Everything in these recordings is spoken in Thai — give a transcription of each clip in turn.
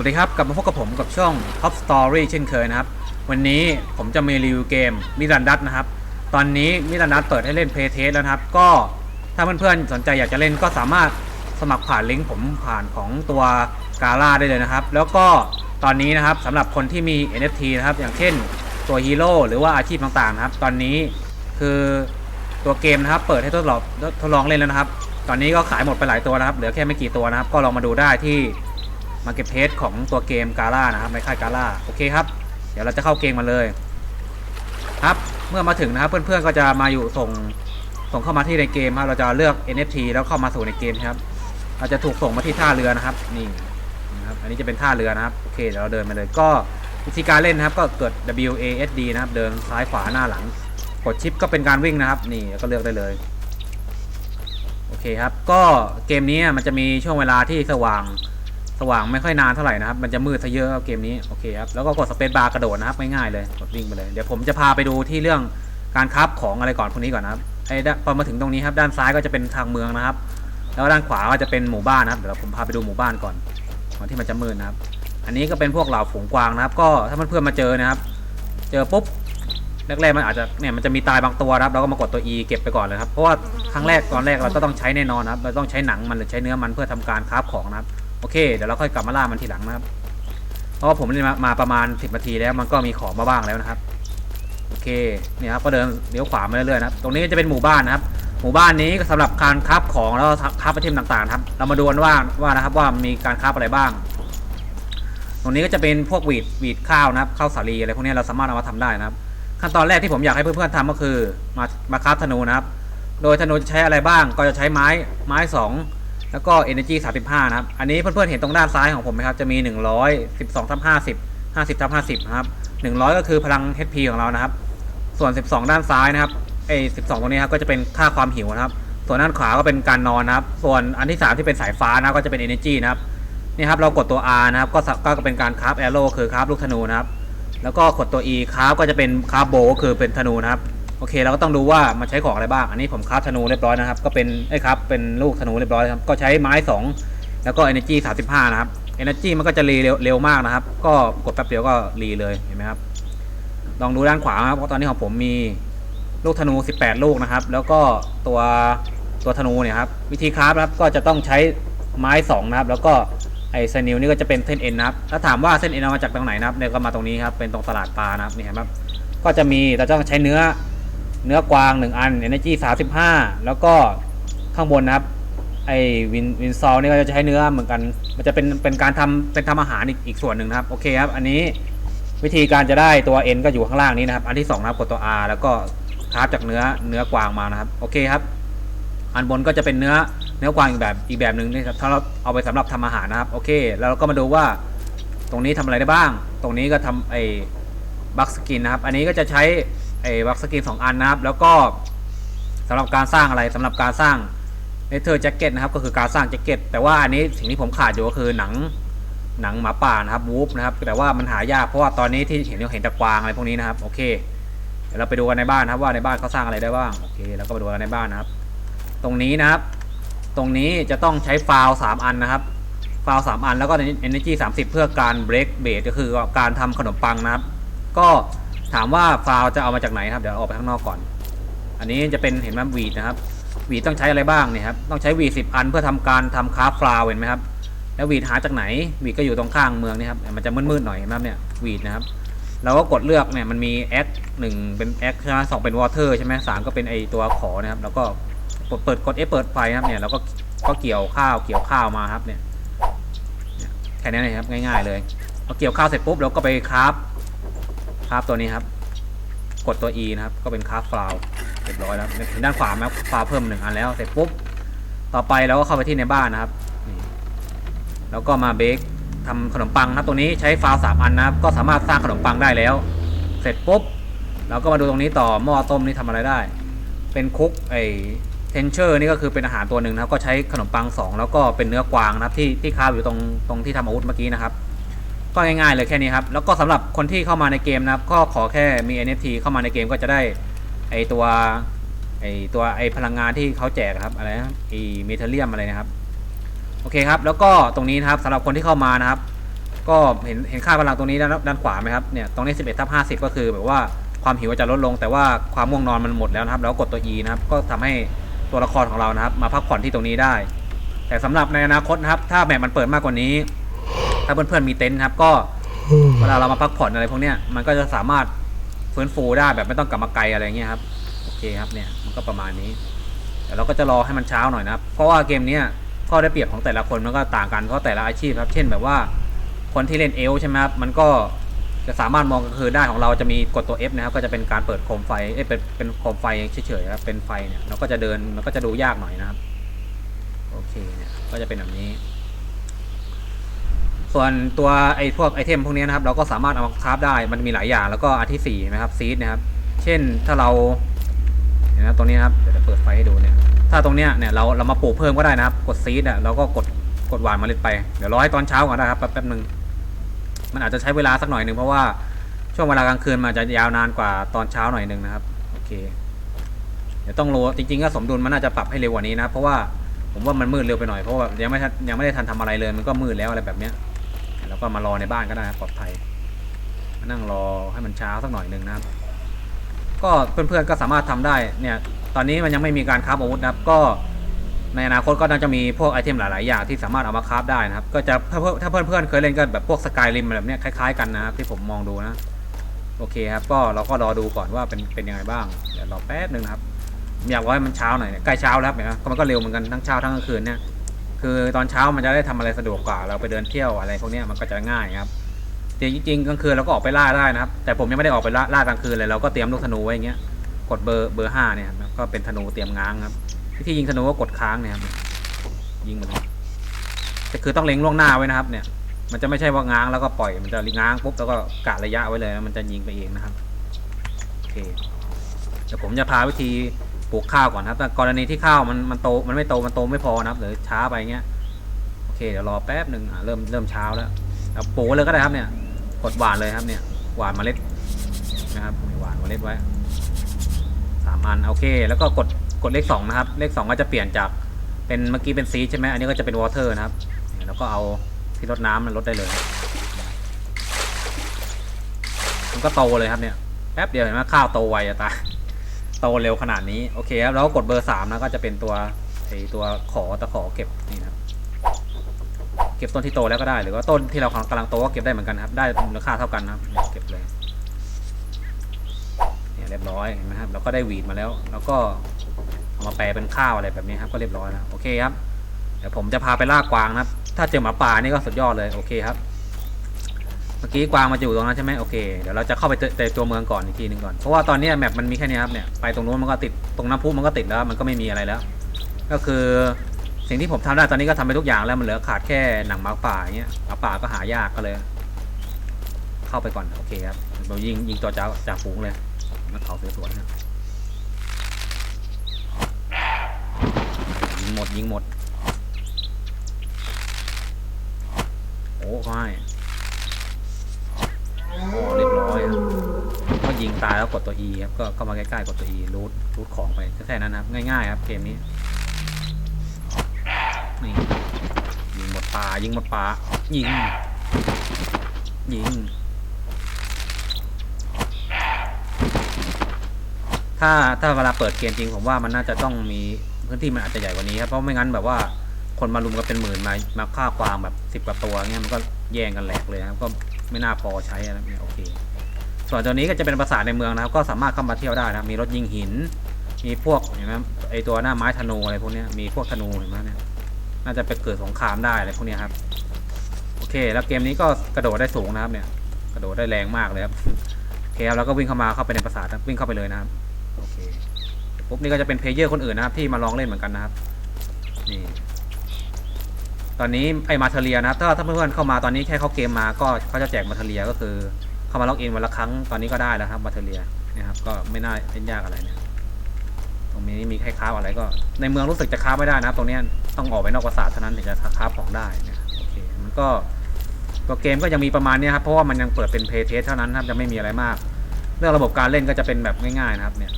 วัสดีครับกลับมาพบกับผมกับช่อง Top Story เช่นเคยนะครับ วันนี้ผมจะมีรีวิวเกมมิรันดัตนะครับ ตอนนี้มิรันดัตเปิดให้เล่น Play Test แล้วครับ ก็ถ้าเพื่อนๆสนใจอยากจะเล่นก็สามารถสมัครผ่านลิงก์ผมผ่านของตัวกาล่าได้เลยนะครับ แล้วก็ตอนนี้นะครับสำหรับคนที่มี NFT นะครับ อย่างเช่นตัวฮีโร่หรือว่าอาชีพต่างๆนะครับ ตอนนี้คือตัวเกมนะครับ เปิดให้ทดลองทดลองเล่นแล้วนะครับ ตอนนี้ก็ขายหมดไปหลายตัวนะครับ เหลือแค่ไม่กี่ตัวนะครับ ก็ลองมาดูได้ที่ มาเก็ตเพจของตัวเกมกาล่านะครับในค่ายกาล่าโอเคครับ เดี๋ยวเราจะเข้าเกมมาเลยครับเมื่อมาถึงนะครับ เพื่อนๆก็จะมาอยู่ส่งส่งเข้ามาที่ในเกมครับเราจะเลือก NFT แล้วเข้ามาสู่ในเกมครับเราจะถูกส่งมาที่ท่าเรือนะครับ นี่นะครับอันนี้จะเป็นท่าเรือนะครับโอเคเดี๋ยวเราเดินมาเลยก็วิธีการเล่นนะครับ ก็เกิด W A S D นะครับ เดินซ้ายขวาหน้าหลัง กดชิปก็เป็นการวิ่งนะครับ นี่แล้วก็เลือกได้เลยโอเคครับ ก็เกมนี้มันจะมีช่วงเวลาที่สว่าง สว่างไม่ค่อยนานเท่าไหร่นะครับ มันจะมืดซะเยอะเกมนี้ โอเคครับ แล้วก็กดสเปซบาร์กระโดดนะครับ ง่ายๆเลย กดวิ่งไปเลย เดี๋ยวผมจะพาไปดูที่เรื่องการคราฟของอะไรก่อนพวกนี้ก่อนนะครับ ไอ้ด้านพอมาถึงตรงนี้ครับ ด้านซ้ายก็จะเป็นทางเมืองนะครับ แล้วด้านขวาก็จะเป็นหมู่บ้านนะครับ เดี๋ยวผมพาไปดูหมู่บ้านก่อน ก่อนที่มันจะมืดนะครับ อันนี้ก็เป็นพวกเหล่าฝูงกวางนะครับ ก็ถ้าเพื่อนๆมาเจอนะครับ เจอปุ๊บแรกๆมันอาจจะเนี่ยมันจะมีตายบางตัวครับเราก็มากดตัว E เก็บไปก่อนเลยครับเพราะว่าครั้งแรกตอนแรกเราก็ต้องใช้แน่นอนครับเราต้องใช้หนังมันหรือใช้เนื้อมันเพื่อทำการคราฟของนะครับ โอเค เดี๋ยวเราค่อยกลับมาล่ามันทีหลังนะครับ เพราะว่าผมเล่นมามาประมาณ 10นาทีแล้วมันก็มีของมาบ้างแล้วนะครับ โอเค เนี่ยครับก็เดินเลี้ยวขวามาเรื่อยๆนะครับ ตรงนี้จะเป็นหมู่บ้านนะครับ หมู่บ้านนี้ก็สำหรับการคราฟของแล้วคราฟไอเทมต่างๆครับ เรามาดูกันว่าว่านะครับว่ามีการคราฟอะไรบ้าง ตรงนี้ก็จะเป็นพวกหวีดหวีดข้าวนะครับข้าวสาลีอะไรพวกนี้เราสามารถเอามาทำได้นะครับ ขั้นตอนแรกที่ผมอยากให้เพื่อนๆทำก็คือมามาคราฟธนูนะครับ โดยธนูจะใช้อะไรบ้าง ก็จะใช้ไม้ไม้2 แล้วก็ energy 35 นะครับ อันนี้เพื่อนๆเห็นตรงด้านซ้ายของผมไหมครับ จะมี 100 12ทับ50 50ทับ50 นะครับ 100 ก็คือพลัง HP ของเรานะครับ ส่วน 12 ด้านซ้ายนะครับไอ้12 ตรงนี้ครับก็จะเป็นค่าความหิวนะครับ ส่วนด้านขวาก็เป็นการนอนนะครับ ส่วนอันที่ 3 ที่เป็นสายฟ้านะก็จะเป็น energy นะครับนี่ครับเรากดตัว R นะครับก็ก็เป็นการคราฟ arrow คือคราฟลูกธนูนะครับ แล้วก็กดตัว E คราฟก็จะเป็นคราฟโบก็คือเป็นธนูนะครับ โอเคเราก็ต้องดูว่ามันใช้ของอะไรบ้าง อันนี้ผมคราฟธนูเรียบร้อยนะครับ ก็เป็นไอ้ครับเป็นลูกธนูเรียบร้อยครับ ก็ใช้ไม้ 2 แล้วก็ energy 35 นะครับ energy มันก็จะรีเร็วมากนะครับ ก็กดแป๊บเดียวก็รีเลยเห็นไหมครับลองดูด้านขวาครับเพราะตอนนี้ของผมมีลูกธนู 18 ลูกนะครับ แล้วก็ตัวตัวธนูเนี่ยครับวิธีคราฟนะครับก็จะต้องใช้ไม้2นะครับ แล้วก็ไอ้เซนิวนี่ก็จะเป็นเส้นเอ็นนะครับ ถ้าถามว่าเส้นเอ็นเอามาจากตรงไหนนะครับเนี่ยก็มาตรงนี้ครับเป็นตรงตลาดปลานะครับนี่เห็นไหมครับ ก็จะมีเราต้องใช้เนื้อ เนื้อกวาง 1 อัน energy 35 แล้วก็ข้างบนนะครับไอ้วินวินซอลนี่ก็จะใช้เนื้อเหมือนกัน มันจะเป็นเป็นการทำเป็นทำอาหารอีกอีกส่วนหนึ่งนะครับ โอเคครับ อันนี้วิธีการจะได้ตัว N ก็อยู่ข้างล่างนี้นะครับ อันที่2นะครับกดตัว R แล้วก็คราฟจากเนื้อเนื้อกวางมานะครับ โอเคครับ อันบนก็จะเป็นเนื้อเนื้อกวางอีกแบบอีกแบบหนึ่งนี่ครับ ถ้าเราเอาไปสำหรับทำอาหารนะครับ โอเค แล้วเราก็มาดูว่าตรงนี้ทำอะไรได้บ้าง ตรงนี้ก็ทำไอ้บัคสกินนะครับ อันนี้ก็จะใช้ ไอ้บัคสกินสองอันนะครับ แล้วก็สำหรับการสร้างอะไรสำหรับการสร้างเนเธอร์แจ็คเก็ตนะครับ ก็คือการสร้างแจ็คเก็ตแต่ว่าอันนี้สิ่งที่ผมขาดอยู่ก็คือหนังหนังหมาป่านะครับวูฟนะครับ แต่ว่ามันหายากเพราะว่าตอนนี้ที่เห็นเราเห็นต่กวางอะไรพวกนี้นะครับ โอเคเดี๋ยวเราไปดูกันในบ้านนะครับว่าในบ้านเขาสร้างอะไรได้บ้างโอเคแล้วก็ไปดูกันในบ้านนะครับ ตรงนี้นะครับ ตรงนี้จะต้องใช้ฟาวสามอันนะครับ ฟาวสามอันแล้วก็ energy 30 เพื่อการ break base ก็คือการทำขนมปังนะครับ ก็ ถามว่าฟาวจะเอามาจากไหนครับเดี๋ยวออกไปข้างนอกก่อน อันนี้จะเป็นเห็นไหมวีดนะครับวีดต้องใช้อะไรบ้างเนี่ยครับต้องใช้วีดสิอันเพื่อทำการทำคราฟฟลาวเห็นไหมครับแล้ววีดหาจากไหนวีดก็อยู่ตรงข้างเมืองนี่ครับมันจะมืดๆหน่อยเห็นไหมครับเนี่ยวีดนะครับเราก็กดเลือกเนี่ยมันมี X หนึ่งเป็น X ใช่ไหมสองเป็น Water ใช่ไหมสามก็เป็นไอตัวขอนะครับ แล้วก็กดเปิดกด F เปิดไฟครับเนี่ยเราก็ก็เกี่ยวข้าวเกี่ยวข้าวมาครับเนี่ยเนี่ยแค่นี้เลยครับง่าย ๆ เลยพอเกี่ยวข้าวเสร็จปุ๊บเราก็ไปคราฟ คราฟตัวนี้ครับ กดตัว E นะครับ ก็เป็นคราฟฟลาวเรียบร้อยแล้วเห็นด้านขวาไหมฟลาวเพิ่มหนึ่งอันแล้วเสร็จปุ๊บ ต่อไปเราก็เข้าไปที่ในบ้านนะครับ แล้วก็มาเบคทำขนมปังครับ ตรงนี้ใช้ฟาวสามอันนะครับ ก็สามารถสร้างขนมปังได้แล้ว เสร็จปุ๊บ เราก็มาดูตรงนี้ต่อหม้อต้มนี่ทำอะไรได้ เป็นคุกไอเทนเชอร์นี่ก็คือเป็นอาหารตัวหนึ่งนะครับ ก็ใช้ขนมปังสองแล้วก็เป็นเนื้อกวางนะครับที่ที่คาบอยู่ตรงตรงที่ทำอาวุธเมื่อกี้นะครับ ก็ง่ายๆเลยแค่นี้ครับ แล้วก็สำหรับคนที่เข้ามาในเกมนะครับ ก็ขอแค่มี NFT เข้ามาในเกมก็จะได้ไอตัวไอตัวไอพลังงานที่เขาแจกครับอะไรนะไอเมทัลเลียมอะไรนะครับ โอเคครับ แล้วก็ตรงนี้นะครับสำหรับคนที่เข้ามานะครับ ก็เห็นเห็นค่ากำลังตรงนี้ด้านด้านขวาไหมครับเนี่ยตรงนี้ 11ทับ50 ก็คือแบบว่าความหิวจะลดลง แต่ว่าความง่วงนอนมันหมดแล้วนะครับ แล้วกดตัว E นะครับ ก็ทำให้ตัวละครของเรานะครับ มาพักผ่อนที่ตรงนี้ได้ แต่สำหรับในอนาคตนะครับ ถ้าแมปมันเปิดมากกว่านี้ ถ้าเพื่อนๆมีเต็นท์นะครับ ก็เวลาเรามาพักผ่อนอะไรพวกเนี้ยมันก็จะสามารถฟื้นฟูได้แบบไม่ต้องกลับมาไกลอะไรเงี้ยครับโอเคครับเนี่ยมันก็ประมาณนี้เดี๋ยวเราก็จะรอให้มันเช้าหน่อยนะครับ เพราะว่าเกมเนี้ยข้อได้เปรียบของแต่ละคนมันก็ต่างกันเพราะแต่ละอาชีพครับ เช่นแบบว่าคนที่เล่นเอลฟ์ใช่ไหมครับมันก็จะสามารถมองกลางคืนได้ของเราจะมีกดตัว F นะครับ ก็จะเป็นการเปิดโคมไฟเอ้ยเป็นเป็นโคมไฟเฉยๆครับเป็นไฟเนี่ยเราก็จะเดินมันก็จะดูยากหน่อยนะครับ โอเคเนี่ยก็จะเป็นแบบนี้ ส่วนตัวไอ้พวกไอเทมพวกนี้นะครับเราก็สามารถเอามาคราฟได้มันมีหลายอย่างแล้วก็อันที่สี่นะครับซีดนะครับ เช่นถ้าเราเห็นนะตรงนี้นครับเดี๋ยวจะเปิดไฟให้ดูเนี่ยถ้าตรงเนี้ยเนี่ยเราเรามาปลูกเพิ่มก็ได้นะครับ กดซีดอะเราก็กดกดหวานเมล็ดไปเดี๋ยวรอให้ตอนเช้าก่อนนะครับแป๊บแป๊บนึงมันอาจจะใช้เวลาสักหน่อยหนึ่งเพราะว่าช่วงเวลากลางคืนมันอาจจะยาวนานกว่าตอนเช้าหน่อยหนึ่งนะครับโอเค เดี๋ยวต้องรู้จริงๆก็สมดุลมันน่าจะปรับให้เร็วกว่านี้นะเพราะว่าผมว่ามันมืดเร็วไปหน่อยเพราะว่ายังไม่ยังไม่ได้ทันทำอะไรเลยมันก็มืดแล้วอะไรแบบเนี้ย แล้วก็มารอในบ้านก็ได้ปลอดภัยมานั่งรอให้มันเช้าสักหน่อยหนึ่งนะครับ ก็เพื่อนๆก็สามารถทำได้เนี่ย ตอนนี้มันยังไม่มีการคราฟอาวุธนะครับ ก็ในอนาคตก็น่าจะมีพวกไอเทมหลายๆอย่างที่สามารถเอามาคราฟได้นะครับ ก็จะถ้าเพื่อนถ้าเพื่อนๆเคยเล่นก็แบบพวกสกายริมแบบเนี้ยคล้ายๆกันนะครับที่ผมมองดูนะ โอเคครับ ก็เราก็รอดูก่อนว่าเป็นเป็นยังไงบ้างเดี๋ยวรอแป๊บนึงนะครับ อยากว่าให้มันเช้าหน่อยเนี่ยใกล้เช้าแล้วเนไหมก็มันก็เร็วเหมือนกันทั้งเช้าทั้งกลางคืนเนี่ย คือตอนเช้ามันจะได้ทำอะไรสะดวกกว่า เราไปเดินเที่ยวอะไรพวกนี้มันก็จะง่ายครับจริงจริงๆกลางคืนเราก็ออกไปล่าได้นะครับ แต่ผมยังไม่ได้ออกไปล่าล่ากลางคืนเลยเราก็เตรียมลูกธนูไว้อย่างเงี้ย กดเบอร์เบอร์ห้าเนี่ยครับก็เป็นธนูเตรียมง้างครับวิธียิงธนูก็กดค้างเนี่ยครับยิงมันเลยแต่คือต้องเล็งล่วงหน้าไว้นะครับ เนี่ย มันจะไม่ใช่ว่าง้างแล้วก็ปล่อยมันจะง้างปุ๊บแล้วก็กะระยะไว้เลยแล้วมันจะยิงไปเองนะครับโอเคเดี๋ยวผมจะพาวิธี ปลูกข้าวก่อนครับแต่กรณีที่ข้าวมันมันโตมันไม่โตมันโตไม่พอนะครับหรือช้าไปเงี้ยโอเคเดี๋ยวรอแป๊บหนึ่งเริ่มเริ่มเช้าแล้วปลูกเลยก็ได้ครับเนี่ยกดหวานเลยครับเนี่ยหวานเมล็ดนะครับหวานเมล็ดไว้สามอันโอเค แล้วก็กดกดเลขสองนะครับ เลขสองก็จะเปลี่ยนจากเป็นเมื่อกี้เป็นซีใช่ไหมอันนี้ก็จะเป็นวอเตอร์นะครับแล้วก็เอาที่รดน้ำมันลดได้เลยมันก็โตเลยครับเนี่ยแป๊บเดียวเห็นไหมข้าวโตไวอะตา โตเร็วขนาดนี้ โอเคครับแล้วก็กดเบอร์สามนะก็จะเป็นตัวไอตัวขอตะขอเก็บนี่นะครับเก็บต้นที่โตแล้วก็ได้ หรือว่าต้นที่เรากำลังโตก็เก็บได้เหมือนกันครับ ได้มูลค่าเท่ากันนะเก็บเลยเนี่ยเรียบร้อยเห็นไหมครับแล้วก็ได้หวีดมาแล้ว แล้วก็เอามาแปลเป็นข้าวอะไรแบบนี้ครับก็เรียบร้อยแล้วโอเคครับเดี๋ยวผมจะพาไปล่ากวางนะครับ ถ้าเจอหมาป่านี่ก็สุดยอดเลยโอเคครับ เมื่อกี้กวางมาอยู่ตรงนั้นใช่ไหมโอเคเดี๋ยวเราจะเข้าไปในตัวเมืองก่อนอีกทีหนึ่งก่อนเพราะว่าตอนนี้แมปมันมีแค่นี้ครับเนี่ยไปตรงนู้นมันก็ติดตรงน้ำพุมันก็ติดแล้วมันก็ไม่มีอะไรแล้ว ก็คือสิ่งที่ผมทำได้ตอนนี้ก็ทำไปทุกอย่างแล้วมันเหลือขาดแค่หนังหมาป่าอย่างเงี้ยหมาป่าก็หายากก็เลย เข้าไปก่อนโอเคครับเรายิงยิงตัวจ้าจ่าฝูงเลยมาเขาสวยๆนะยิงหมดยิงหมดโอ้ไม่ ต้อยครับก็ยิงตายแล้วกดตัว E ครับก็เข้ามาใกล้ๆกดตัว E รูดรูดของไปแค่นั้นนะครับง่ายๆครับเกมนี้นี่ยิงหมดป่ายิงหมดป่ายิง ยิง ถ้าถ้าเวลาเปิดเกมจริงผมว่ามันน่าจะต้องมีพื้นที่มันอาจจะใหญ่กว่านี้ครับเพราะไม่งั้นแบบว่าคนมารุมกันเป็นหมื่นมามาฆ่ากวางแบบสิบกว่าตัวเงี้ยมันก็แย่งกันแหลกเลยครับก็ไม่น่าพอใช้นะโอเค ส่วนตัวนี้ก็จะเป็นปราสาทในเมืองนะครับ ก็สามารถเข้ามาเที่ยวได้นะมีรถยิงหิน มีพวกเห็นไหมไอตัวหน้าไม้ธนูอะไรพวกนี้มีพวกธนูเห็นไหมเนี่ยน่าจะไปเกิดสงครามได้อะไรพวกนี้ครับโอเค แล้วเกมนี้ก็กระโดดได้สูงนะครับเนี่ย กระโดดได้แรงมากเลยครับโอเคแล้วก็วิ่งเข้ามาเข้าไปในปราสาทวิ่งเข้าไปเลยนะครับโอเคปุ๊บนี่ก็จะเป็นเพลเยอร์คนอื่นนะครับ ที่มาลองเล่นเหมือนกันนะครับนี่ตอนนี้ไอมาเทเรียนะครับ ถ้าถ้าเพื่อนๆเข้ามาตอนนี้แค่เข้าเกมมาก็เขาจะแจกมาเทเรียก็คือ เข้ามาล็อกอินวันละครั้งตอนนี้ก็ได้แล้วครับมาเทเรียนะครับก็ไม่น่าเป็นยากอะไรเนี่ยตรงนี้มีแค่ค้าอะไรก็ ในเมืองรู้สึกจะค้าไม่ได้นะครับ ตรงนี้ต้องออกไปนอกปราสาทเท่านั้นถึงจะค้าของได้เนี่ยโอเคมันก็ตัวเกมก็ยังมีประมาณนี้ครับเพราะว่ามันยังเปิดเป็นเพย์เทสเท่านั้นครับจะไม่มีอะไรมาก เรื่องระบบการเล่นก็จะเป็นแบบง่ายๆนะครับเนี่ย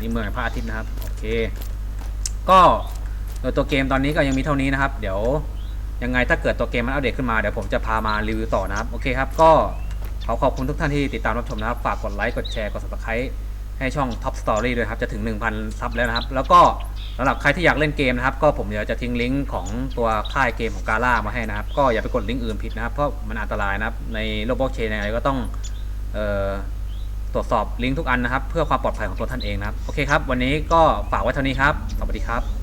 นี่เมืองแห่งพระอาทิตย์นะครับโอเค ก็โดยตัวเกมตอนนี้ก็ยังมีเท่านี้นะครับ เดี๋ยวยังไงถ้าเกิดตัวเกมมันอัปเดตขึ้นมาเดี๋ยวผมจะพามารีวิวต่อนะครับโอเคครับก็ ขอขอบคุณทุกท่านที่ติดตามรับชมนะครับ ฝากกดไลค์กดแชร์กด subscribe ให้ช่อง Top Story ด้วยครับ จะถึง 1,000 ซับแล้วนะครับ แล้วก็สำหรับใครที่อยากเล่นเกมนะครับ ก็ผมเดี๋ยวจะทิ้งลิงก์ของตัวค่ายเกมของกาล่ามาให้นะครับ ก็อย่าไปกดลิงก์อื่นผิดนะครับ เพราะมันอันตรายนะครับ ในโลกบล็อกเชนอะไรก็ต้องออตรวจสอบลิงก์ทุกอันนะครับ เพื่อความปลอดภัยของตัวท่านเองนะครับ โอเคครับ วันนี้ก็ฝากไว้เท่านี้ครับ สวัสดีครับ